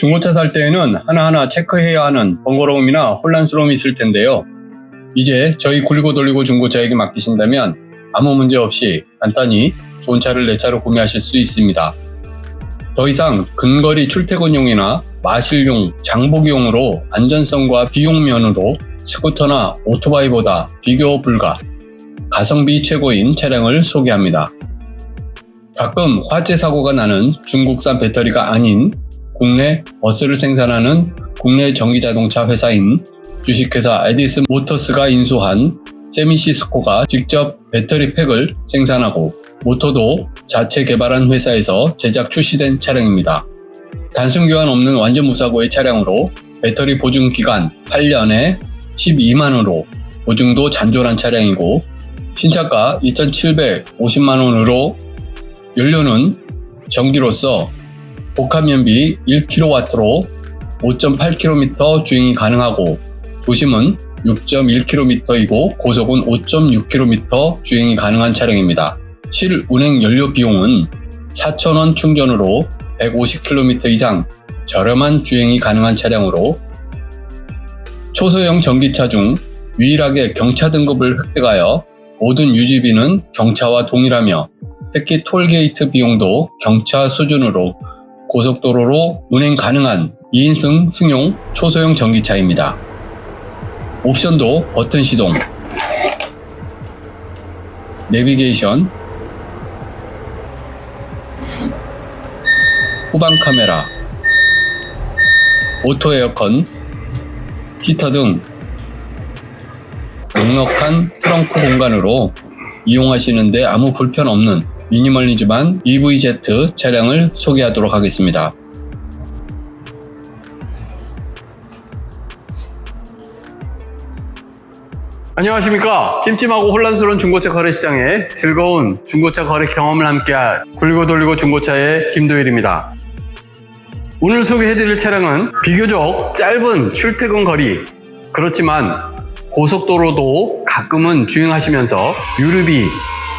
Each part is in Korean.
중고차 살 때에는 하나하나 체크해야 하는 번거로움이나 혼란스러움이 있을 텐데요. 이제 저희 굴리고 돌리고 중고차에게 맡기신다면 아무 문제 없이 간단히 좋은 차를 내 차로 구매하실 수 있습니다. 더 이상 근거리 출퇴근용이나 마실용, 장보기용으로 안전성과 비용 면으로 스쿠터나 오토바이보다 비교 불가, 가성비 최고인 차량을 소개합니다. 가끔 화재 사고가 나는 중국산 배터리가 아닌 국내 버스를 생산하는 국내 전기자동차 회사인 주식회사 에디슨 모터스가 인수한 세미시스코가 직접 배터리 팩을 생산하고 모터도 자체 개발한 회사에서 제작 출시된 차량입니다. 단순 교환 없는 완전 무사고의 차량으로 배터리 보증 기간 8년에 12만원으로 보증도 잔존한 차량이고 신차가 2,750만원으로 연료는 전기로서 복합연비 1kW로 5.8km 주행이 가능하고 도심은 6.1km이고 고속은 5.6km 주행이 가능한 차량입니다. 실 운행 연료 비용은 4,000원 충전으로 150km 이상 저렴한 주행이 가능한 차량으로 초소형 전기차 중 유일하게 경차 등급을 획득하여 모든 유지비는 경차와 동일하며 특히 톨게이트 비용도 경차 수준으로 고속도로로 운행 가능한 2인승 승용 초소형 전기차입니다. 옵션도 버튼 시동, 내비게이션, 후방 카메라, 오토 에어컨, 히터 등 넉넉한 트렁크 공간으로 이용하시는데 아무 불편 없는 미니멀리즘한 EVZ 차량을 소개하도록 하겠습니다. 안녕하십니까. 찜찜하고 혼란스러운 중고차 거래 시장에 즐거운 중고차 거래 경험을 함께할 굴고 돌리고 중고차의 김도일입니다. 오늘 소개해드릴 차량은 비교적 짧은 출퇴근 거리, 그렇지만 고속도로도 가끔은 주행하시면서 유류비,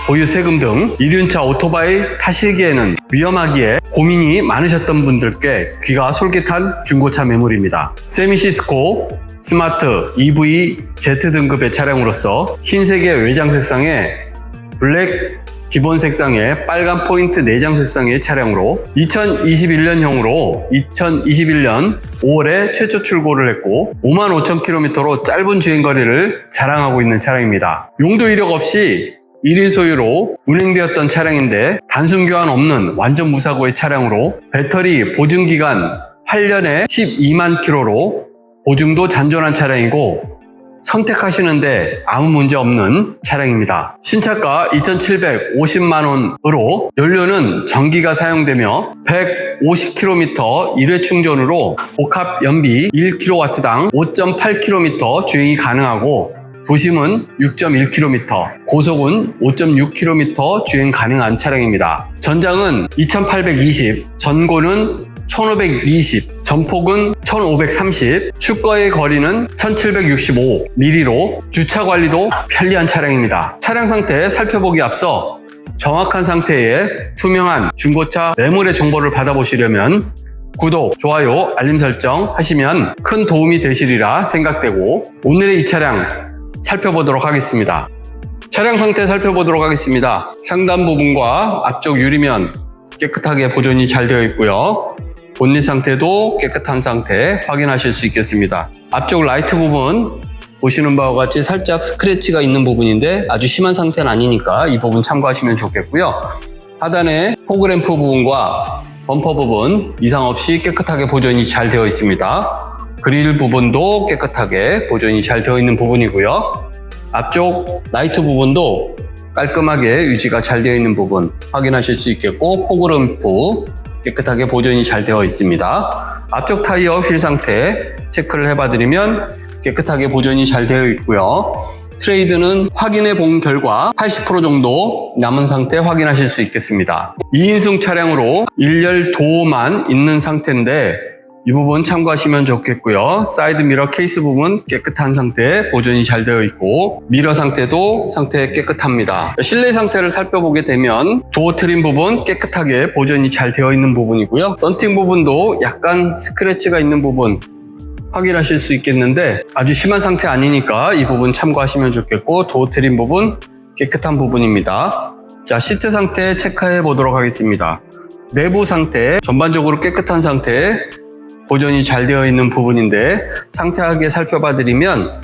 보유 세금 등 이륜차 오토바이 타시기에는 위험하기에 고민이 많으셨던 분들께 귀가 솔깃한 중고차 매물입니다. 세미시스코 스마트 EV Z 등급의 차량으로서 흰색의 외장 색상에 블랙 기본 색상의 빨간 포인트 내장 색상의 차량으로 2021년형으로 2021년 5월에 최초 출고를 했고 5만 5천 킬로미터로 짧은 주행거리를 자랑하고 있는 차량입니다. 용도 이력 없이 1인 소유로 운행되었던 차량인데 단순 교환 없는 완전 무사고의 차량으로 배터리 보증 기간 8년에 12만 킬로로 보증도 잔존한 차량이고 선택하시는데 아무 문제 없는 차량입니다. 신차가 2,750만 원으로 연료는 전기가 사용되며 150km 1회 충전으로 복합 연비 1kW당 5.8km 주행이 가능하고 도심은 6.1km, 고속은 5.6km 주행 가능한 차량입니다. 전장은 2820, 전고는 1520, 전폭은 1530, 축거의 거리는 1765mm로 주차 관리도 편리한 차량입니다. 차량 상태 살펴보기 앞서 정확한 상태의 투명한 중고차 매물의 정보를 받아보시려면 구독, 좋아요, 알림 설정 하시면 큰 도움이 되시리라 생각되고 오늘의 이 차량 살펴보도록 하겠습니다. 차량 상태 살펴보도록 하겠습니다. 상단 부분과 앞쪽 유리면 깨끗하게 보존이 잘 되어 있고요. 본닛 상태도 깨끗한 상태 확인하실 수 있겠습니다. 앞쪽 라이트 부분 보시는 바와 같이 살짝 스크래치가 있는 부분인데 아주 심한 상태는 아니니까 이 부분 참고하시면 좋겠고요. 하단에 포그램프 부분과 범퍼 부분 이상 없이 깨끗하게 보존이 잘 되어 있습니다. 그릴 부분도 깨끗하게 보존이 잘 되어 있는 부분이고요. 앞쪽 라이트 부분도 깔끔하게 유지가 잘 되어 있는 부분 확인하실 수 있겠고 포그램프 깨끗하게 보존이 잘 되어 있습니다. 앞쪽 타이어 휠 상태 체크를 해봐드리면 깨끗하게 보존이 잘 되어 있고요. 트레이드는 확인해 본 결과 80% 정도 남은 상태 확인하실 수 있겠습니다. 2인승 차량으로 1열 도어만 있는 상태인데 이 부분 참고하시면 좋겠고요. 사이드 미러 케이스 부분 깨끗한 상태, 보존이 잘 되어 있고 미러 상태도 상태 깨끗합니다. 실내 상태를 살펴보게 되면 도어 트림 부분 깨끗하게 보존이 잘 되어 있는 부분이고요. 썬팅 부분도 약간 스크래치가 있는 부분 확인하실 수 있겠는데 아주 심한 상태 아니니까 이 부분 참고하시면 좋겠고 도어 트림 부분 깨끗한 부분입니다. 자 시트 상태 체크해 보도록 하겠습니다. 내부 상태 전반적으로 깨끗한 상태 보존이 잘 되어 있는 부분인데 상세하게 살펴봐 드리면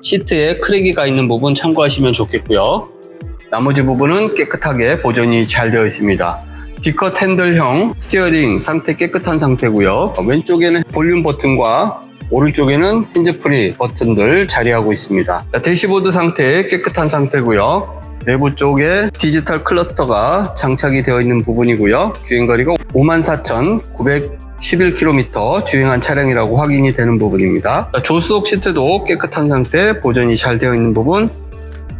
시트에 크랙이가 있는 부분 참고하시면 좋겠고요. 나머지 부분은 깨끗하게 보존이 잘 되어 있습니다. 디컷 핸들형 스티어링 상태 깨끗한 상태고요. 왼쪽에는 볼륨 버튼과 오른쪽에는 핸즈프리 버튼들 자리하고 있습니다. 자, 대시보드 상태 깨끗한 상태고요. 내부 쪽에 디지털 클러스터가 장착이 되어 있는 부분이고요. 주행거리가 54,911km 주행한 차량이라고 확인이 되는 부분입니다. 자, 조수석 시트도 깨끗한 상태, 보존이 잘 되어 있는 부분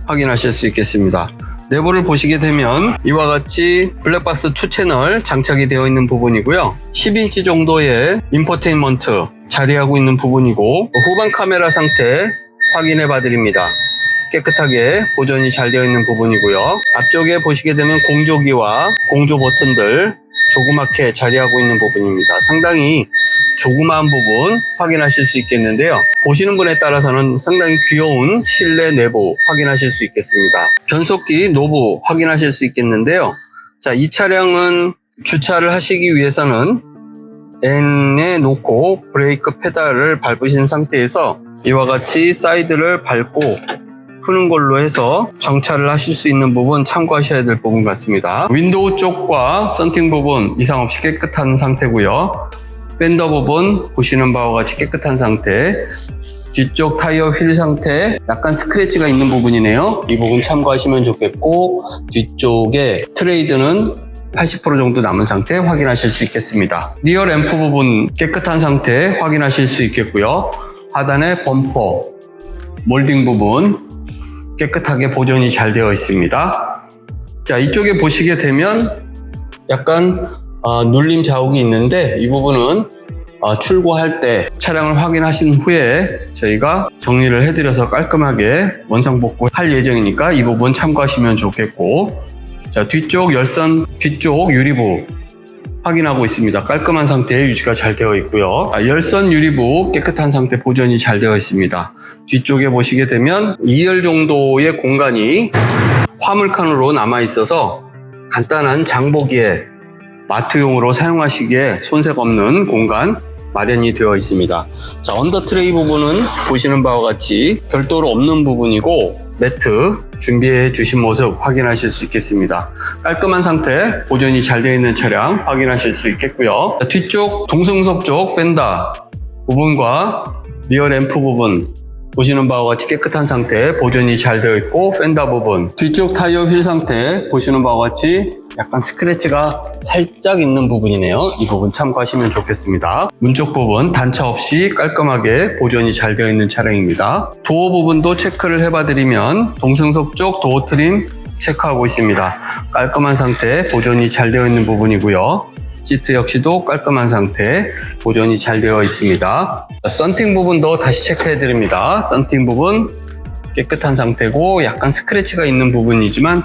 확인하실 수 있겠습니다. 내부를 보시게 되면 이와 같이 블랙박스 2 채널 장착이 되어 있는 부분이고요. 10인치 정도의 인포테인먼트 자리하고 있는 부분이고 후방 카메라 상태 확인해 봐 드립니다. 깨끗하게 보존이 잘 되어 있는 부분이고요. 앞쪽에 보시게 되면 공조기와 공조 버튼들 조그맣게 자리하고 있는 부분입니다. 상당히 조그마한 부분 확인하실 수 있겠는데요. 보시는 분에 따라서는 상당히 귀여운 실내 내부 확인하실 수 있겠습니다. 변속기 노브 확인하실 수 있겠는데요. 자, 이 차량은 주차를 하시기 위해서는 N에 놓고 브레이크 페달을 밟으신 상태에서 이와 같이 사이드를 밟고 푸는 걸로 해서 정차를 하실 수 있는 부분 참고하셔야 될 부분 같습니다. 윈도우 쪽과 썬팅 부분 이상 없이 깨끗한 상태고요. 팬더 부분 보시는 바와 같이 깨끗한 상태. 뒤쪽 타이어 휠 상태 약간 스크래치가 있는 부분이네요. 이 부분 참고하시면 좋겠고 뒤쪽에 트레이드는 80% 정도 남은 상태 확인하실 수 있겠습니다. 리어 램프 부분 깨끗한 상태 확인하실 수 있겠고요. 하단에 범퍼, 몰딩 부분 깨끗하게 보존이 잘 되어 있습니다. 자, 이쪽에 보시게 되면 약간 어, 눌림 자국이 있는데 이 부분은 어, 출고할 때 차량을 확인하신 후에 저희가 정리를 해드려서 깔끔하게 원상 복구 할 예정이니까 이 부분 참고하시면 좋겠고 자 뒤쪽 열선 뒤쪽 유리부 확인하고 있습니다. 깔끔한 상태에 유지가 잘 되어 있고요. 아, 열선 유리부 깨끗한 상태 보존이 잘 되어 있습니다. 뒤쪽에 보시게 되면 2열 정도의 공간이 화물칸으로 남아 있어서 간단한 장보기에 마트용으로 사용하시기에 손색 없는 공간 마련이 되어 있습니다. 자, 언더 트레이 부분은 보시는 바와 같이 별도로 없는 부분이고 매트 준비해 주신 모습 확인하실 수 있겠습니다. 깔끔한 상태, 보존이 잘 되어 있는 차량 확인하실 수 있겠고요. 자, 뒤쪽 동승석 쪽 펜더 부분과 리어 램프 부분 보시는 바와 같이 깨끗한 상태, 보존이 잘 되어 있고 펜더 부분, 뒤쪽 타이어 휠 상태 보시는 바와 같이 약간 스크래치가 살짝 있는 부분이네요. 이 부분 참고하시면 좋겠습니다. 문쪽 부분 단차 없이 깔끔하게 보존이 잘 되어 있는 차량입니다. 도어 부분도 체크를 해봐드리면 동승석 쪽 도어 트림 체크하고 있습니다. 깔끔한 상태, 보존이 잘 되어 있는 부분이고요. 시트 역시도 깔끔한 상태, 보존이 잘 되어 있습니다. 썬팅 부분도 다시 체크해 드립니다. 썬팅 부분 깨끗한 상태고 약간 스크래치가 있는 부분이지만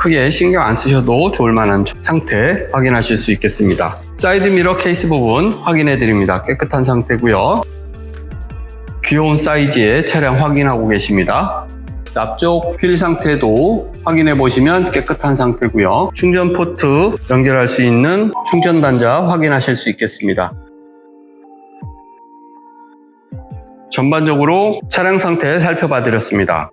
크게 신경 안 쓰셔도 좋을 만한 상태 확인하실 수 있겠습니다. 사이드 미러 케이스 부분 확인해 드립니다. 깨끗한 상태고요. 귀여운 사이즈의 차량 확인하고 계십니다. 앞쪽 휠 상태도 확인해 보시면 깨끗한 상태고요. 충전 포트 연결할 수 있는 충전 단자 확인하실 수 있겠습니다. 전반적으로 차량 상태 살펴봐 드렸습니다.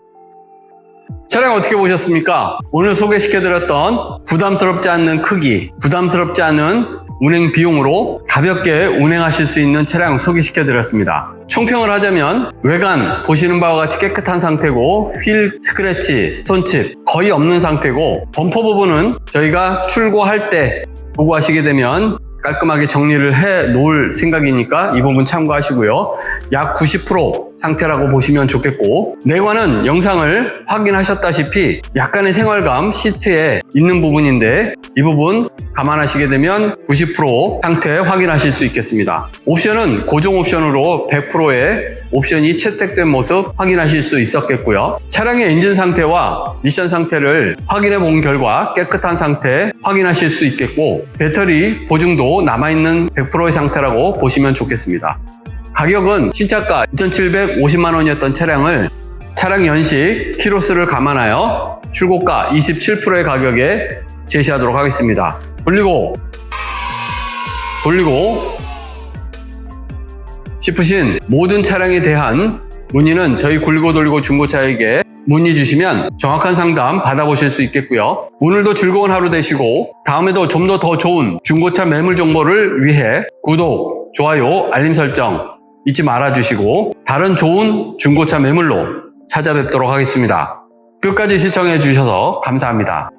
차량 어떻게 보셨습니까? 오늘 소개시켜드렸던 부담스럽지 않는 크기, 부담스럽지 않은 운행 비용으로 가볍게 운행하실 수 있는 차량 소개시켜드렸습니다. 총평을 하자면 외관 보시는 바와 같이 깨끗한 상태고 휠 스크래치, 스톤칩 거의 없는 상태고 범퍼 부분은 저희가 출고할 때 보고 하시게 되면 깔끔하게 정리를 해 놓을 생각이니까 이 부분 참고하시고요. 약 90% 상태라고 보시면 좋겠고 내관은 영상을 확인하셨다시피 약간의 생활감 시트에 있는 부분인데 이 부분 감안하시게 되면 90% 상태 확인하실 수 있겠습니다. 옵션은 고정 옵션으로 100%의 옵션이 채택된 모습 확인하실 수 있었겠고요. 차량의 엔진 상태와 미션 상태를 확인해 본 결과 깨끗한 상태 확인하실 수 있겠고 배터리 보증도 남아있는 100%의 상태라고 보시면 좋겠습니다. 가격은 신차가 2,750만 원이었던 차량을 차량 연식 키로수를 감안하여 출고가 27%의 가격에 제시하도록 하겠습니다. 돌리고 돌리고 싶으신 모든 차량에 대한 문의는 저희 굴리고 돌리고 중고차에게 문의 주시면 정확한 상담 받아보실 수 있겠고요. 오늘도 즐거운 하루 되시고 다음에도 좀 더 더 좋은 중고차 매물 정보를 위해 구독, 좋아요, 알림 설정 잊지 말아 주시고 다른 좋은 중고차 매물로 찾아뵙도록 하겠습니다. 끝까지 시청해 주셔서 감사합니다.